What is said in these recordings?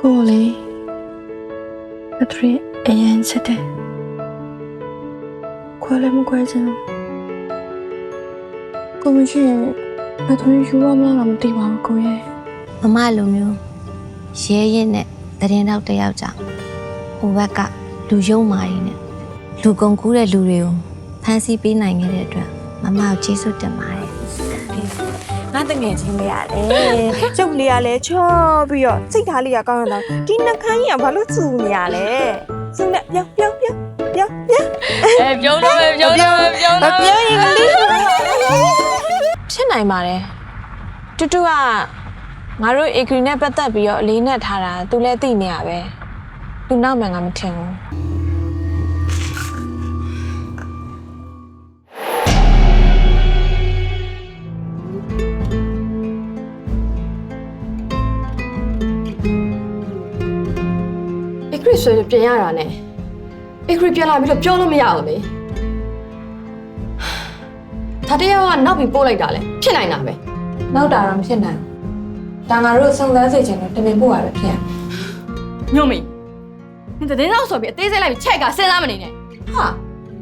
ကိုယ်လေးပထရီအရင်ချစ်တယ်ခွဲလည်းမခွဲချင်ဘူးကိုမရှိရင်ပထရီယူရမလားမသိပါဘူးကိုရဲ့မမလိုမျိုးရဲရင်နဲ့တရင်တော့တစ်ယောက်ကြောင့်ဟိုဘက်ကလူယုံမာရီနဲ့လူကုန်ကူးတဲ့လူတွေကိုဖမ်းဆီးပေးနိုင်ခဲ့တဲ့အတွက် မမကိုကျေးဇူးတင်ပါတယ်ငါတငယ်ချင်းလေးရတယ်ကျုပ်လေးကလည်းချောပြီးတော့စိတ်ထားလေးကကောင်းတော့ဒီနှခမ်းကြီးကဘာလို့စူနေရလဲစူနေပြောပြောပြောပြောပြောအဲပြုံးတော့မယ်ပြုံးတော့မယ်ပြုံးမတော့မယ်ပြောရင်ကလေးဖြစ်နိုင်ပါတယ်တူတူကငါတို့အေဂရီနဲ့ပတ်သက်ပြီးတော့အလေးနဲ့ထားတာသူလည်းသိနေရပဲသူနောက်မှန်ကမထင်ဘူး ဆွဲလို့ပြင်ရတာနဲ့အခရစ်ပြန်လာပြီးတော့ပြောလို့မရဘူးလေဒါတရားကနောက်ပြီးပို့လိုက်တာလေဖြစ်နိုင်တာပဲနောက်တာတော့မဖြစ်နိုင်ဘူးဒါငါတို့စုံစမ်းစေချင်လို့တမင်ပို့ရပဲဖြစ်ရညို့မင်းနင်တဲ့နောက်ဆိုပြီးအသေးစိတ်လိုက်ပြီးချက်ကစဉ်းစားမနေနဲ့ဟာ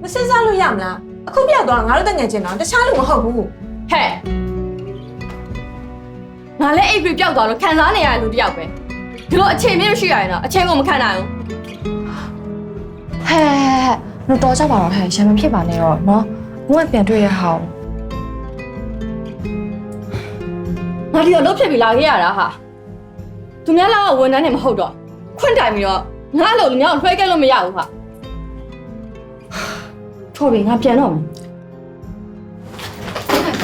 မစင်စားလို့ရမလားအခုပြောက်သွားငါတို့တငယ်ချင်းတော့တခြားလူမဟုတ်ဘူးဟဲ့ငါလည်းအိပ်ပြီးပျောက်သွားလို့ခံစားနေရတဲ့လူတစ်ယောက်ပဲဒီလိုအခြေမြင့်မရှိရရင်တော့အချိန်ကိုမခံနိုင်ဘူး ဟဲ့ဟဲ့ဟဲ့တော့ကြပါတော့ဟဲ့ရံမဖြစ်ပါနဲ့တော့နော်ဘုံကပြန်တွေ့ရဟောင်းငါဒီတော့လုတ်ဖြစ်ပြီးလာခဲ့ရတာဟာသူများလာကဝန်ထမ်းနေမဟုတ်တော့ခွင့်တိုင်ပြီးတော့ငါ့လိုလူများကိုထွဲခဲ့လို့မရဘူးဟာထို့ပြီငါပြန်တော့မယ်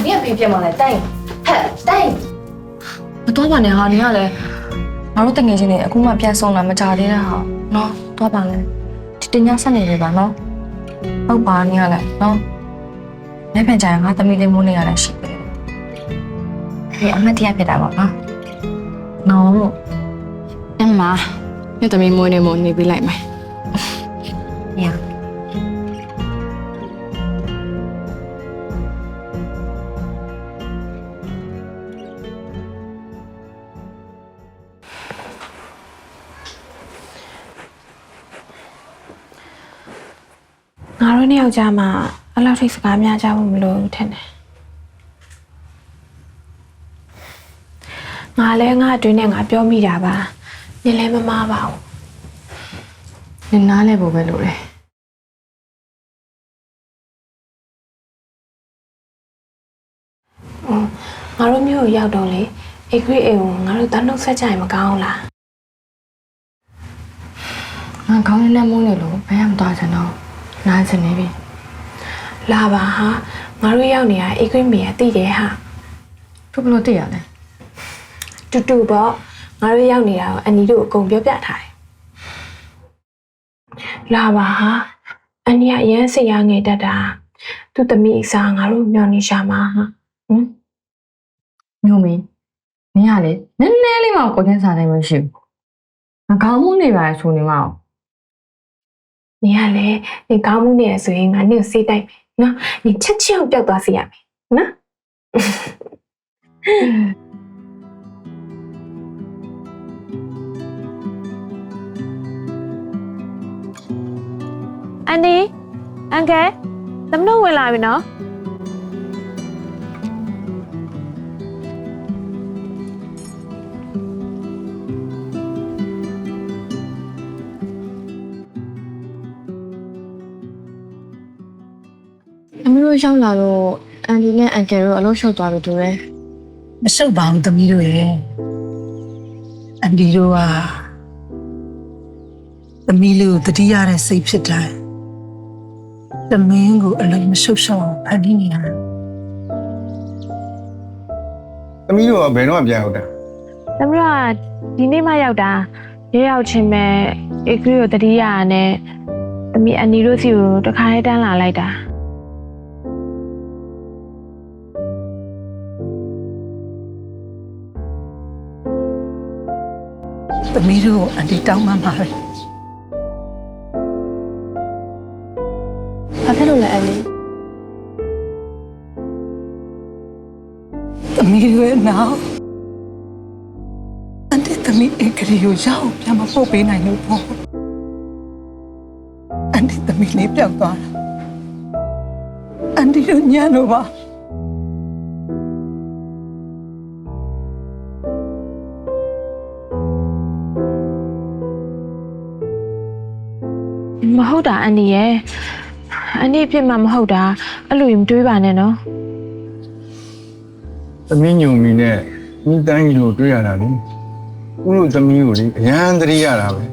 နင်ကပြင်ပြမလဲတိုင်ဟဲ့တိုင်မတော်ပါနဲ့ဟာနင်ကလည်းငါတို့တငယ်ချင်းတွေအခုမှပြန်ဆောင်လာမကြသေးတဲ့ဟာနော်တော့ပါလဲဒီ တင်ညာဆက်နေပြီပါနော်ဟုတ်ပါနင်ကလည်းနော်လက်ဖန်ကြရင်ငါသမီးလေးမိုးနေရတာရှိပဲဒီအမတ်တရားဖြစ်တာပေါ့နော်နော်အမညသမီးမွေးနေမနေပေးလိုက်မယ်ညာ ငါတို့နှစ်ယောက်ကြားမှာအဲ့လောက်ထိစကားများကြဖို့မလိုဘူးထင်တယ်ငါလည်းငါအတွင်းနဲ့ငါပြောမိတာပါနင်လည်းမမားပါဘူးနင်နားလဲဖို့ပဲလိုတယ်ငါတို့မျိုးကိုရောက်တော့လေအေဂရိအိမ်ကိုငါတို့တန်းနှုတ်ဆက်ကြရင်မကောင်းဘူးလားငါခေါင်းနဲ့မိုးနေလို့ဘယ်မှမသွားချင်တော့ နားချင်နေပြီလာပါဟာငါတို့ရောက်နေတာအေဂရိမေကတိတယ်ဟာသူဘယ်လိုသိရလဲတူတူပေါ့ငါတို့ရောက်နေတာကိုအန်နီတို့အကုန်ပြောပြထားတယ်လာပါဟာအန်နီကအရန်စိတ်ရငယ်တတ်တာသူ့သမီးအစားငါတို့မျောနေရှာမှာဟာဟမ်မျိုးမင်းနင်ကလေနည်းနည်းလေးမှကိုချင်းစားနိုင်မရှိဘူးငါခေါင်းမိုးနေပါလေဆိုနေမ အောင်နေရလေနေကောင်းမှုနေရဆိုရင်ငါနေကိုစေးတိုက်မယ်နော်နေချက်ချင်းကိုပျောက်သွားစေရမယ်နော်အန်ဒီအန်ကယ်သမတို့ဝင်လာပြီနော် တို့ရောက်လာတော့အန်ဒီနဲ့အန်ကယ်တို့အလုပ်ရှုပ်သွားပြီတူတယ်မဆုပ်ပါဘူးသမီးတို့ရဲ့အန်ဒီတို့ကသမီးလေးကိုတတိရတဲ့စိတ်ဖြစ်တိုင်းသမင်းကိုအလုံးမရှုပ်ရှောက်အောင်ဖန်တီးနေရတာသမီးတို့ကဘယ်တော့မှပြန်ဟုတ်တာ။သမီးကဒီနေ့မှရောက်တာရရောက်ချင်းပဲအေဂရီကိုတတိယရနဲ့သမီးအန်နီတို့စီကိုတခါလေးတန်းလာလိုက်တာ သမီးတို့ကိုအန်တီတောင်းမှမှာပဲ။ဘာဖြစ်လို့လဲအန်ဒီသမီးတို့ရဲ့နောက်အန်တီသမီးအင်္ဂရီကိုရအောင်ပြန်မပို့ပေးနိုင်လို့ပေါ့အန်တီသမီးလေးပြောက်သွားတာအန်တီတို့ညံ့လို့ပါ။ မဟုတ်တာအန်နီရဲ့အန်နီအဖြစ်မှမဟုတ်တာအဲ့လိုရင်မတွေးပါနဲ့နော်သမီးညုံမီနဲ့မိတိုင်းကြီးကိုတွေ့ရတာလေသူတို့သမီးကိုလေအရန်သတိရတာပဲ။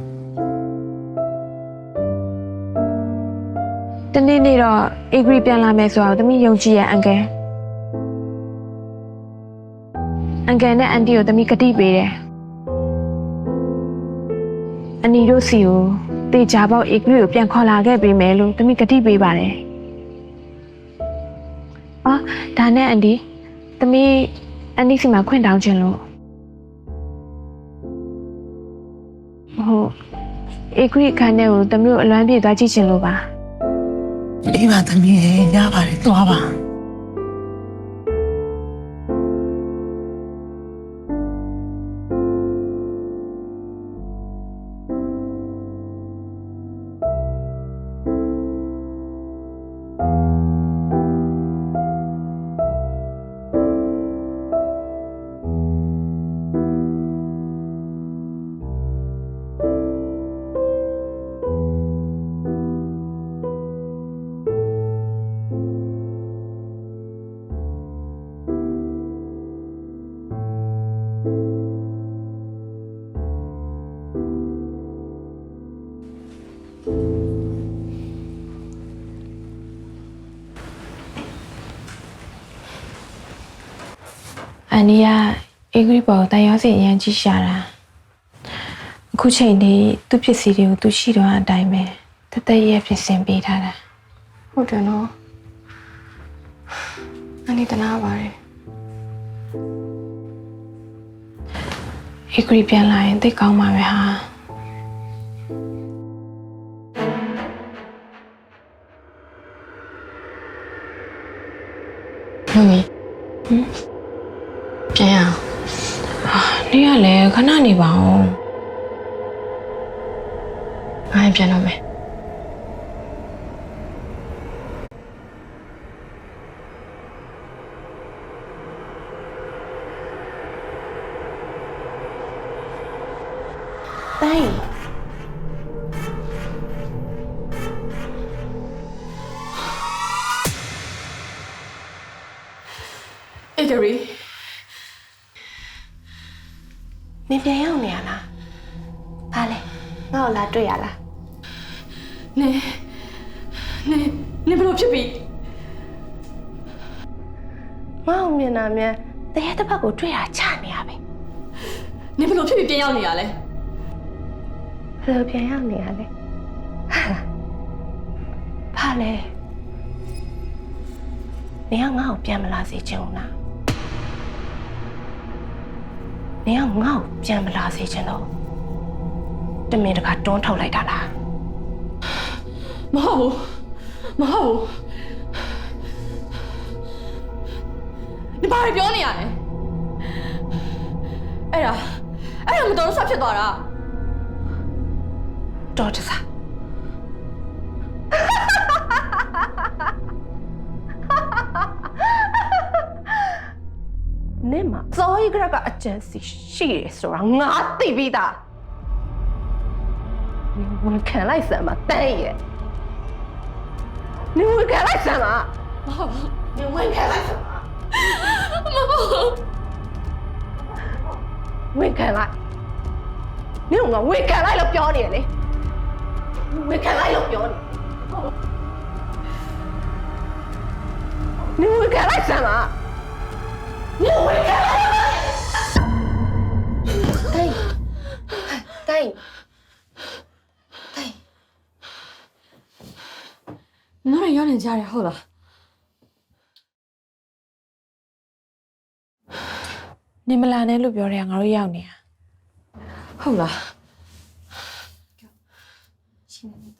တနေ့နေ့တော့အေဂရီပြန်လာမယ်ဆိုတော့သမီးယုံကြည်ရဲ့အန်ကယ်။အန်ကယ်နဲ့အန်တီကိုသမီးကတိပေးတယ်။အန်နီတို့စီကို တေချာပေါက်အေဂရီကိုပြန်ခေါ်လာခဲ့ပေးမယ်လို့သမီးကတိပေးပါတယ်။အော်ဒါနဲ့အန်တီသမီးအန်တီစီမှာခွင့်တောင်းခြင်းလို့ဟုတ်အေဂရီခန်းထဲကိုသမီးကိုအလွမ်းပြေသွားကြည့်ခြင်းလို့ပါအေးပါသမီးရဲ့ရပါတယ်သွားပါ အန်နီကအေဂရီပေါ်တန်ရောစင်အရန်ကြီးရှာတာအခုချိန်ဒီသူ့ပစ္စည်းတွေကိုသူရှိတော့အတိုင်းပဲတသက်ရဲ့ဖြစ်စင်ပေးထားတာ။ဟုတ်တယ်နော်။အန်ဒီတနာပါတယ်အေဂရီပြန်လာရင်သိကောင်းမှာပဲဟာ။မမီ။ဟမ်။ ပြန်ရအောင်နေရလဲခဏနေပါဦး။ငါရင်ပြန်တော့မယ် ပြန်ရောက်နေရလားဘာလဲငါ့ကိုလာတွေ့ရလားနေနေနေဘယ်လိုဖြစ်ပြီငါ့ကိုမြင်တာမြန်တရေတစ်ဖက်ကိုတွေ့တာချနေရပဲနေဘယ်လိုဖြစ်ပြီးပြန်ရောက်နေရလဲဘယ်လိုပြန်ရောက်နေရလဲဘာလဲနေကငါ့ကိုပြန်မလာစေချင်ဘူးလား နေကငါ့ကိုပြန်မလာစေချင်တော့တမင်တကာတွန်းထုတ်လိုက်တာလားမဟုတ်ဘူးမဟုတ်ဘူးနေဘာတွေပြောနေရလဲအဲ့ဒါအဲ့ဒါမတော်တဆဖြစ်သွားတာတော်တစား နင်မစောရီကရကအကျန်စီရှိရဆိုတာငါသိပြီးသားနင်ဝန်ခံလိုက်စမ်းမတန်းရဲ့နင်ဝန်ခံလိုက်စမ်းမ မဟုတ်ဘူး နင်ဝန်ခံလိုက်စမ်းမ မဟုတ်ဘူး ဝန်ခံလိုက်နင်ကငါဝန်ခံလိုက်လို့ပြောနေရလေဝန်ခံလိုက်လို့ပြောနေ 你会干来什么？ တိတ်တိတ်တိတ်ငါတို့ရောက်နေကြတယ်ဟုတ်လားနေမလာနဲ့လို့ပြောတယ်ငါတို့ရောက်နေတာဟုတ်လားနေ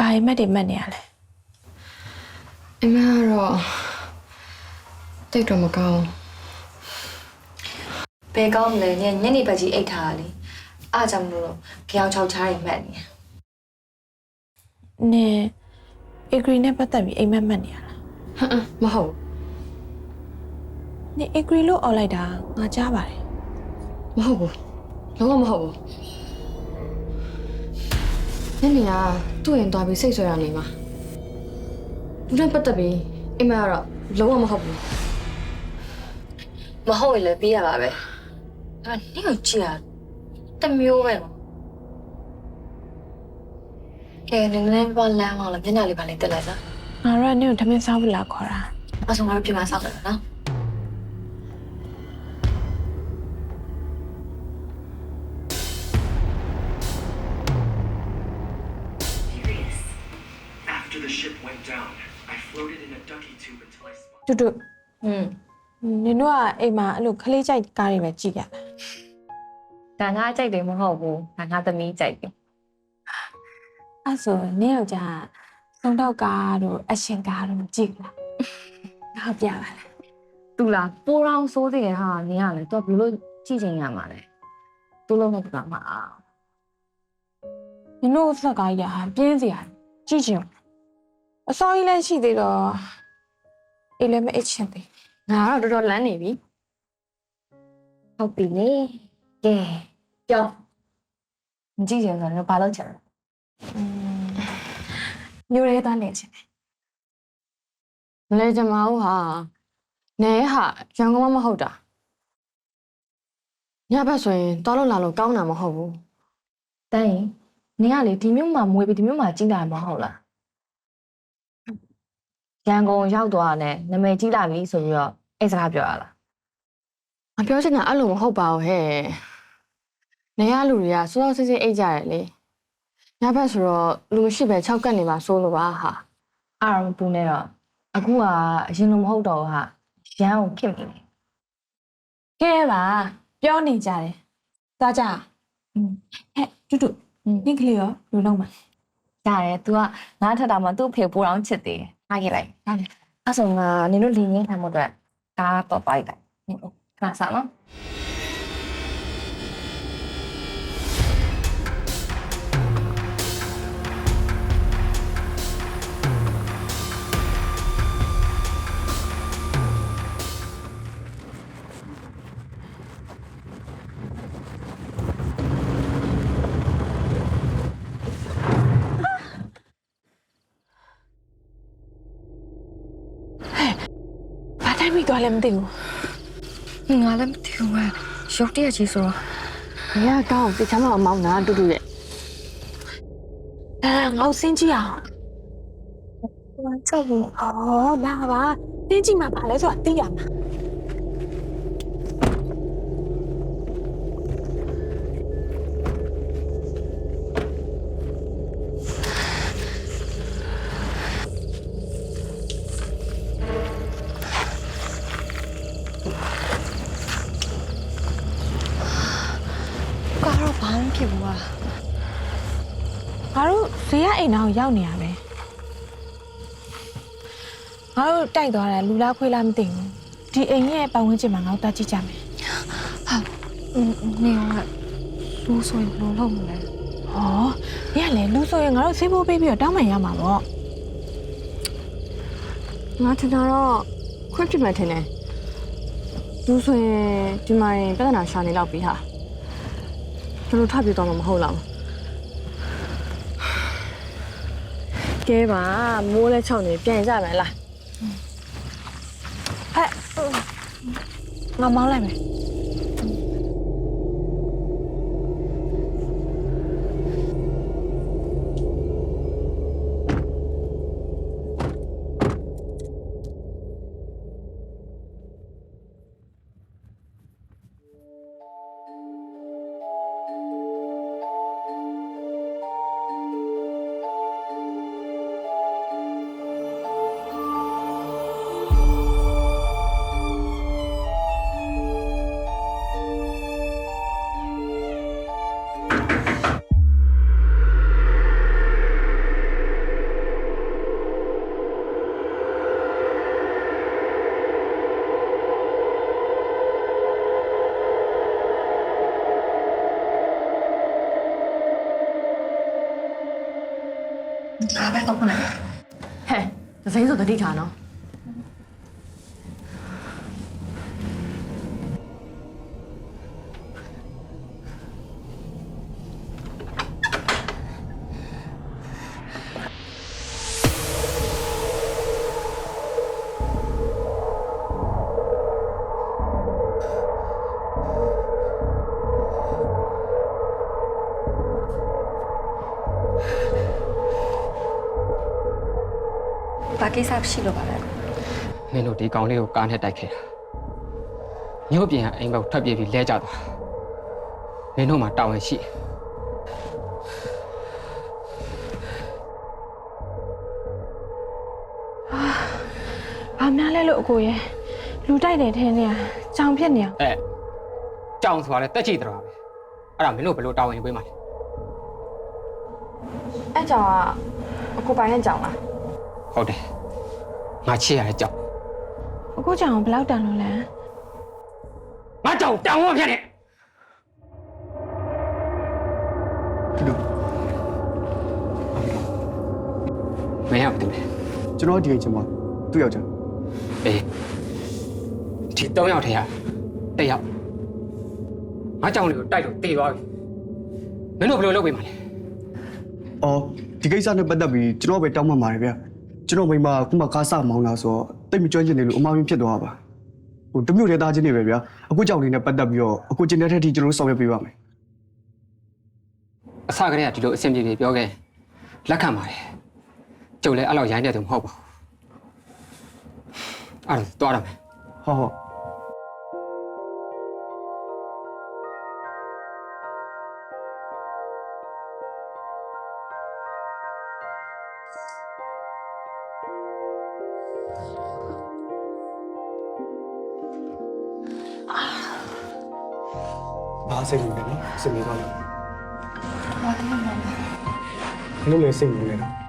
ဘာရင်မက်တွေမက်နေရလဲအမေကတော့တိတ်တော့မကောင်းဘယ်ကောင်းမလဲညညနေဘက်ကြီးအိတ်ထားတာလေအားကြောင့်မလို့ကြောင်ချောက်ချားတွေမှတ်နေနေအဂရီနဲ့ပတ်သက်ပြီးအိမ်မက်မက်နေရလားဟမ်မဟုတ်နေအဂရီလို့អော်လိုက်တာငါကြားပါတယ်မဟုတ်ဘူးလုံးဝမဟုတ်ဘူး ညနေကသူ့ရင်သွားပြီးစိတ်ဆွဲရနေမှာဘူးနဲ့ပတ်သက်ပြီးအိမ်မကတော့လုံးဝမဟုတ်ဘူးမဟုတ်ရင်လည်းပြီးရပါပဲအဲ့နင့်ကိုကြည့်ရတမျိုးပဲနော်ကဲနည်းနည်းပါလမ်းအောင်လားမျက်နှာလေးပါလေးတက်လိုက်စမ်းငါတို့ကနေကိုထမင်းစားဖို့လာခေါ်တာအဆုံးကတော့ပြင်မဆောက်တယ်နော် တူတူอืมနင်တို့ကအိမ်မှာအဲ့လိုခလေးကြိုက်ကားတွေပဲကြည့်ရတာဒါငါကြိုက်တယ်မဟုတ်ဘူးဒါငါသမီးကြိုက်တယ်အဲ့ဆိုနင်ယောက်ျားသုံးတော့ကားတို့အရှင်ကားတို့ကြည့်လားငါပြပါလားသူလားပိုးရောင်စိုးတယ်ဟာနင်ကလည်းတော့ဘယ်လိုကြည့်ချင်ရမှာလဲသူ့လုံးနဲ့ကမှာနင်တို့ဆက်ကားကြီးကဟာပြင်းစရာကြည့်ချင်အစောကြီးလည်းရှိသေးတော့ အိမ်လည်းမအိတ်ချင်သေးငါကတော့တော်တော်လန်းနေပြီဟုတ်ပြီလေကဲကြောက်မကြည့်ချင်ဆိုတော့ဘာလုပ်ချင်လဲညိုရဲသားနေချင်တယ်မလဲကြမအောင်ဟာနဲဟာရန်ကုန်မမဟုတ်တာညဘက်ဆိုရင်တော်လို့လာလို့ကောင်းတာမဟုတ်ဘူးတန်းရင်နင်ကလေဒီမြို့မှာမွေးပြီးဒီမြို့မှာကြီးလာမှာမဟုတ်လား ရန်ကုန်ရောက်သွားတယ်နာမည်ကြီးလာပြီဆိုပြီးတော့အဲ့စကားပြောရလား။အပြောချင်တာအဲ့လိုမဟုတ်ပါဘူးဟဲ့။နေရလူတွေကစိုးစိုးစိတ်စိတ်အိတ်ကြတယ်လေ။ညဘက်ဆိုတော့လူမရှိပဲ၆ကတ်နေပါစိုးလို့ပါဟာအားရမပူနေတော့အခုကအရင်လိုမဟုတ်တော့ဘူးဟာရန်ကိုဖြစ်နေတယ်ကဲပါပြောနေကြတယ်သားကြဟဲ့တူတူနင်ကလေးရောလူလုံးမှာရတယ် तू ကငါထက်တာမှသူ့ဖေပိုးအောင်ချစ်တယ် ထားခဲ့လိုက်ဟုတ်တယ်အဲ့ဆိုငါနင်တို့လင်းရင်းခံဖို့အတွက်ကားတော့ပိုက်လိုက်ဟင်ခဏစားနော် သွားလဲမသိဘူးငါလည်းမသိဘူးပဲရုပ်တရက်ကြီးဆိုတော့။နေရကောင်းတိချမ်းမအောင်မောင်းတာတူတူရဲ့အဲငါ့ကိုစင်းကြည့်အောင်ကြောက်ဘူးဩလာပါစင်းကြည့်မှာပါလဲဆိုတာသိရမှာ အိမ်အောင်ရောက်နေရပဲငါတို့တိုက်သွားတယ်လူလားခွေးလားမသိဘူးဒီအိမ်ရဲ့ပတ်ဝန်းကျင်မှာငါတို့တက်ကြည့်ကြမယ်နေကလူဆိုရင်ဘယ်လိုလုပ်မလဲဟောညလည်းလူဆိုရင်ငါတို့ဆေးဖို့ပေးပြီးတော့တောင်းပန်ရမှာပေါ့။ငါထင်တာတော့ခွင့်ပြမယ်ထင်တယ်။သူဆိုရင်ဒီမှာရင်ပြဿနာရှာနေတော့ပြီဟာ။သူတို့ထပ်ပြီးတော့မှမဟုတ်လား။ ကဲပါမိုးလဲချောင်းနေပြန်ကြမယ်လားဟဲ့ငါမောင်းလိုက်မယ် တော့ခုနကဟဲ့သစိမ်းဆိုတတိထားနော် ကိစ္စရှိလို့ပါလဲမင်းတို့ဒီကောင်လေးကိုကားနဲ့တိုက်ခဲ့တာမြို့ပြင်ကအိမ်ဘောက်ထွက်ပြေးပြီးလဲကြသွားမင်းတို့မှာတာဝန်ရှိတယ်ဘာများလဲလို့အကိုရဲ့လူတိုက်တယ်ထင်းနေရကြောင်ဖြစ်နေရအဲကြောင်ဆိုတာလဲတက်ချီတရာပဲအဲ့ဒါမင်းတို့ဘယ်လိုတာဝန်ယူပေးမှာလဲအဲ့ကြောင့်ကအကိုပိုင်ရဲ့ကြောင်လားဟုတ်တယ် ငါချစ်ရတဲ့ကြောင်အကိုကြောင်ဘယ်လောက်တန်လို့လဲငါကြောင်တောင်ဝဖြစ်နေမင်းရဘူးလေကျွန်တော်ဒီအချိန်မှာသူ့ယောက်ျားအေးဒီ၃ယောက်ထဲကတစ်ယောက်ငါကြောင်လေးကိုတိုက်လို့တေသွားပြီမင်းတို့ဘယ်လိုလုပ်ပေးမှာလဲအော်ဒီကိစ္စနဲ့ပတ်သက်ပြီးကျွန်တော်ပဲတောင်းပန်ပါတယ်ဗျာ ကျွန်တော်မိမခုမှကားစမောင်းလာဆိုတော့တိတ်မကျွမ်းကျင်နေလို့အမှားမဖြစ်သွားပါဟိုတမျိုးတည်းသားချင်းနေပဲဗျာအခုကြောင့်လေးနဲ့ပတ်သက်ပြီးတော့အခုကျင်တဲ့ထက်ထိကျွန်တော်တို့ဆောင်ရွက်ပေးပါမယ်အစကတည်းကဒီလိုအဆင်ပြေပြေပြောခဲ့လက်ခံပါတယ်ကျုပ်လည်းအဲ့လောက်ရိုင်းတဲ့သူမဟုတ်ပါဘူးအဲ့ဒါသွားရမယ်ဟုတ်ဟုတ် ဝင်လဲနော်စိတ်ဝင်သွားလို့ဘာလို့လဲစိတ်ဝင်လဲနော်မိုး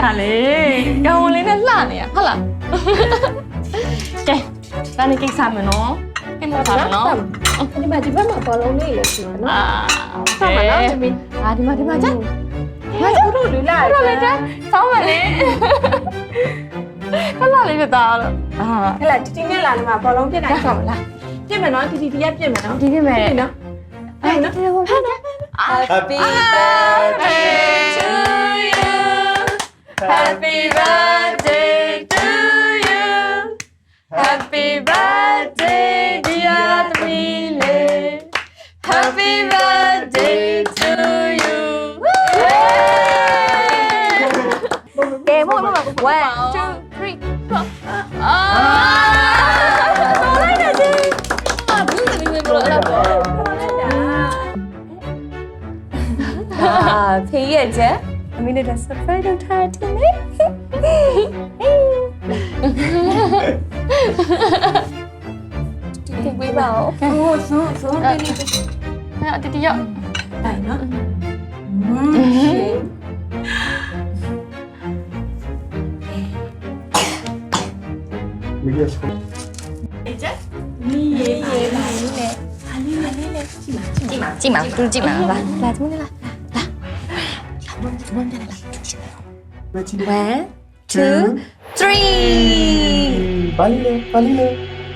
အာချစ်စရာလေကောင်းလေးနဲ့လှနေရဟုတ်လားကဲဒါနေကိစ္စမယ်နော်ကိစ္စပါနော်ဒီမှာဒီဘက်မှာဘောလုံးလေးလည်းရှိမှာနော်အာဆက်ပါနော်မင်းအာဒီမှာဒီမှာကြငါတို့တို့လူလာတို့လည်းကြဆောင်းပါလေခလာလေးပြတာတော့အာဟဲ့လားတီတီနဲ့လာနေမှာဘောလုံးပြစ်နိုင်ဆောင်မလားပြစ်မယ်နော်တီတီတီကပြစ်မယ်နော်ဒီပြမယ်ပြစ်နော်အဲ့နော် Happy birthday to you Happy birthday to you Happy birthday dear Twile Happy birthday to you ကဲမို့မို့1 2 3အာတော်လိုက်တယ်ရှင်အာဘူးသမီးမလို့အဲ့ဒါအာဖေးရဲ့ချက် အမေနဲ့တော့ surprise လုပ်ထားတယ်နိတီဝေးပါဦးဟိုဆိုဆိုတင်းနေအဲ့တတိယတိုင်နော်မီးရဆုံးကြည့်မှာကြည့်မှာသူကြည့်မှာလာလာသမီးလာမချီ1 2 3ဘာလီလဲဘာလီလဲ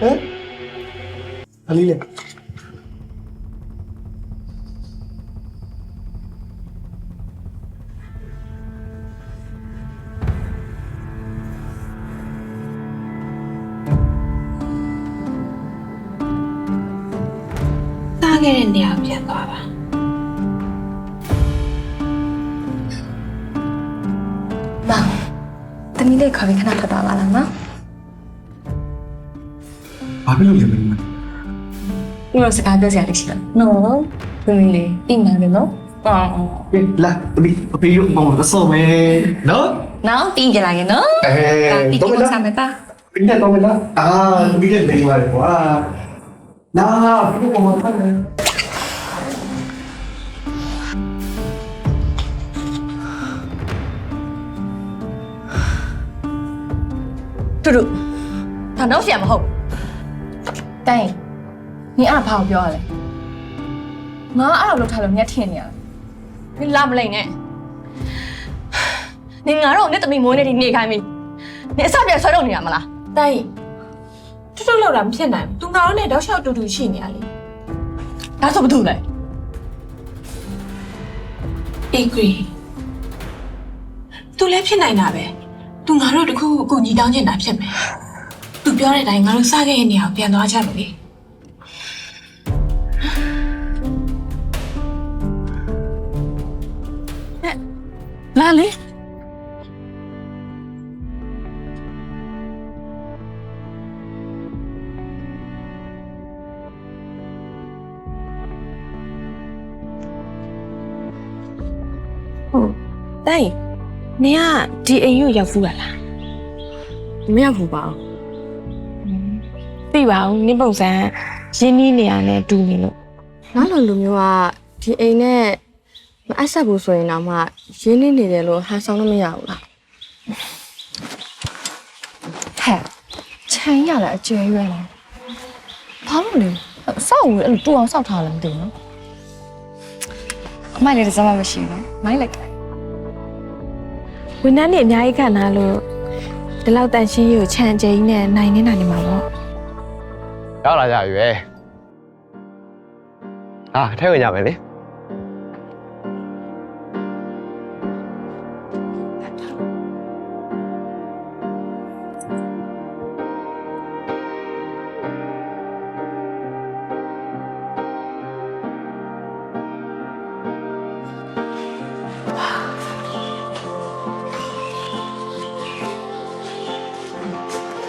ဟမ်ဘာလီလဲစားခဲ့တဲ့နေရာကိုပြန်သွားပါ သမီးလေးခေါ်ပြီးခဏထွက်သွားပါလားနော်ဘာဖြစ်လို့လဲမင်းမဒီလိုစကားပြောစရာလေးရှိလားနော်သမီးလေးတိမှန်တယ်နော်အော်ကဲလာတမီအဖေရုပ်မောင်တော့စောမယ်နော်နော်ပြီးကြလာရင်နော်အဲပြီးတော့ကြလာစားမယ်ပါပြင်းတော့မလားအာဒီကနေ့ပါလေကွာနာဘုရားမဖတ်နဲ့ တူတူဒါတော့ဆရာမဟုတ်တိုင်နင်အားဘာကိုပြောရလဲငါအဲ့လိုလုပ်ထားလို့မြတ်ထင်နေရလားနင်လာမလိမ့်နဲ့နင်ငါတော့နဲ့တမီမွေးနေဒီနေခိုင်းပြီနင်အစပြန်ဆွဲတော့နေရမလားတိုင်တူတူလောက်တာမဖြစ်နိုင်ဘူးသူငါတို့နဲ့တောက်လျှောက်တူတူရှိနေရလေဒါဆိုဘာတူလဲအေဂရီသူလည်းဖြစ်နိုင်တာပဲ သူငါတို့တခုခုအခုညီတောင်းချင်တာဖြစ်မယ်သူပြောတဲ့အတိုင်းငါတို့စခဲ့တဲ့နေရာကိုပြန်သွားကြမယ်လေလာလေတိုင် နင်ကဒီအိမ်ကိုရောက်ဖူးရလားမရဘူးပါဘူးသိပါဘူးနင်ပုံစံရင်းနှီးနေရနဲ့တူနေလို့ငါလိုလူမျိုးကဒီအိမ်နဲ့မအပ်ဆက်ဘူးဆိုရင်တော့မှရင်းနှီးနေတယ်လို့ဟာဆောင်လို့မရဘူးလားဟဲ့ချမ်းရတာအကျွဲရွယ်လားဘာလို့လဲစောက်ဝင်အဲ့လိုတူအောင်စောက်ထားတယ်မသိဘူးနော်အမိုက်လည်းစမ်းမမရှိဘူးမိုင်းလိုက် ဝန်ထမ်းတွေအများကြီးခံလာလို့ဒီလောက်တန်ရှင်းရေးကိုခြံကျင်းနဲ့နိုင်နေတာနေမှာပေါ့ရောက်လာကြပြီပဲဟာထဲဝင်ကြမယ်လေ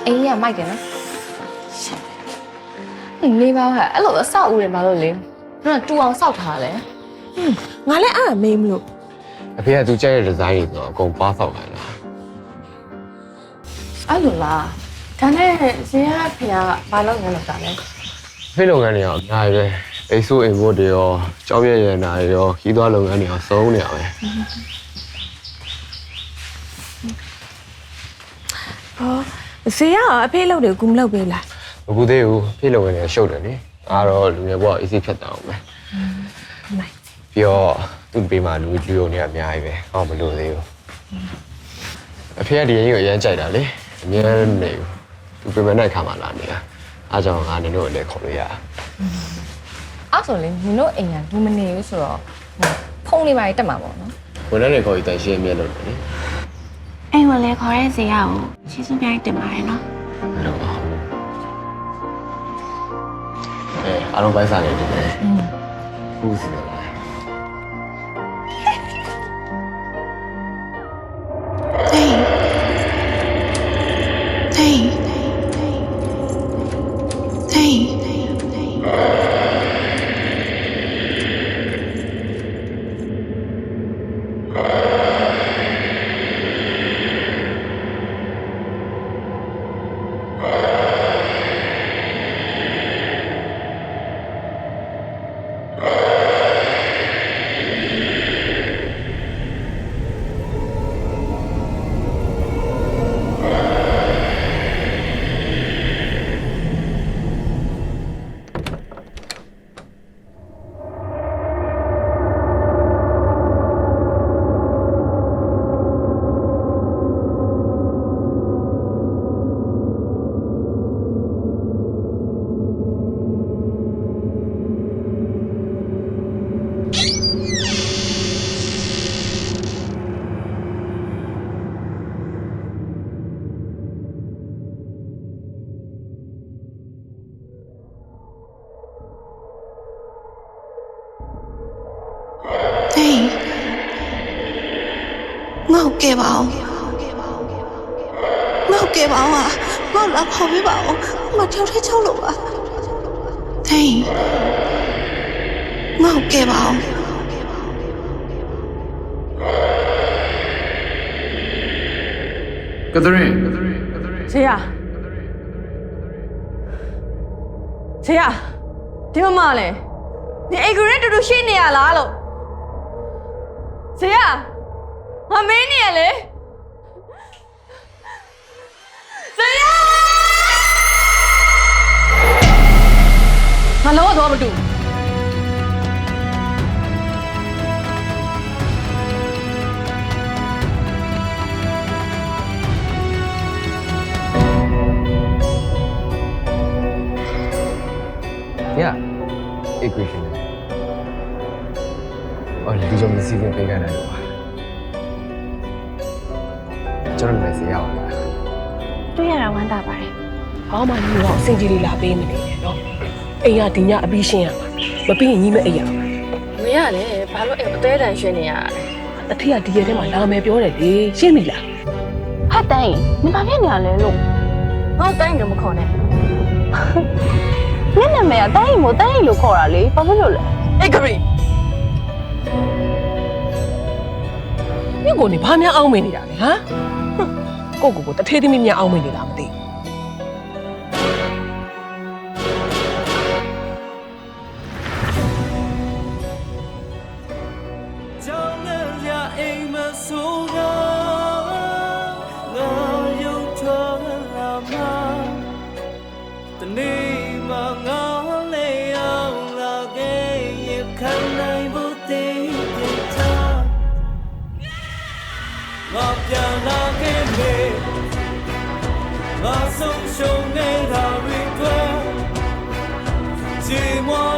အိမ်ကြီးကမိုက်တယ်နော်နေပါဟဲ့အဲ့လိုအဆောက်အဦတွေမှာလို့လေကျွန်တော်တူအောင်စောက်ထားတယ်ငါလည်းအဲ့ဒါမေးမလို့အဖေကသူကြိုက်တဲ့ဒီဇိုင်းတွေဆိုတော့အကုန်ပါဆောက်လာတာအဲ့လိုလားဒါနဲ့ရင်းရဖေကဘာလုပ်နေလို့တာလဲအဖေလုပ်ငန်းတွေရောအများကြီးပဲအိတ်ဆိုးအိမ်ဘို့တွေရောကြောင်းရရနာတွေရောခီးသွွားလုပ်ငန်းတွေရောစုံနေရပဲဟော ဈေးကအဖေလုပ်တယ်ကူမလုပ်ပေးလားအခုသေးဘူးအဖေလုပ်ငန်းတွေရှုပ်တယ်လေအားတော့လူငယ်ဘဝအေးစိဖြတ်တာအောင်ပဲနိုင်ပြီးတော့သူ့ပေးမှာလူလူရုံတွေကအများကြီးပဲဟောမလို့သေးဘူးအဖေကဒီရင်ကိုအရမ်းကြိုက်တာလေအများနဲ့နေဘူးသူပြင်မနိုင်ခါမှလာနေတာအားကြောင့်ငါနေတို့လည်းခေါ်လို့ရအဲ့ဆိုလေနင်တို့အိမ်ကလူမနေဘူးဆိုတော့ဖုန်းလေးပါတက်မှာပေါ့နော်ဝန်ထမ်းတွေခေါ်ပြီးတန်ရှင်းမြဲလို့လေ အိမ်ဝင်လဲခေါ်တဲ့ဈေးရကိုချီးစူးပြိုင်တင်ပါတယ်နော်ဘယ်လိုပါဘူးအဲအားလုံးပိုက်စားနေတယ်อืมခုစီလာဟေး ကဲပါအောင်ငေါ့ကဲပါအောင်ဟာငေါ့လာခေါ်ပေးပါအောင်မထောက်ထဲချောက်လို့ပါဟေးငေါ့ကဲပါအောင်ကသရင်ဆရာဆရာဒီမမလဲဒီအိတ်ကရင်တူတူရှိနေရလားလို့ဆရာ မမင်းနေရလေရှေးရမလောတော့မတူ Yeah equation အော်ဒီကြောင့်မစီစဉ်ပေးခိုင်းတယ်လို့ ကျွန်တော်လည်းစီရအောင်ပါတွေ့ရတာဝမ်းသာပါတယ်ဘာမှညီတော့အစင်ကြီးလေးလာပေးမနေနဲ့နော်အိမ်ကဒီညအပြီးရှင်းရမှာမပြီးရင်ညီမအိမ်ရမှာမရလေဘာလို့အဲ့အသေးတန်ရွှေနေရလဲတတိယဒီရဲထဲမှာလာမယ်ပြောတယ်လေရှင်းပြီလားဟတ်တိုင်းမဘာဖြစ်နေရလဲလို့ဟောတိုင်းတော့မခေါ်နဲ့မျက်နှာမဲအတိုင်းမို့တိုင်းလို့ခေါ်တာလေဘာဖြစ်လို့လဲအေးဂရီညကိုနေဘာများအောင်းမင်းနေတာလဲဟ မ်ဟွန်းကိုကိုကိုတထေးသမီးများအောင်းမင်းနေတာမသိကြော ငါပြန်လာခဲ့မေငါဆုံးရှုံးနေတာတွေတွေ့寂寞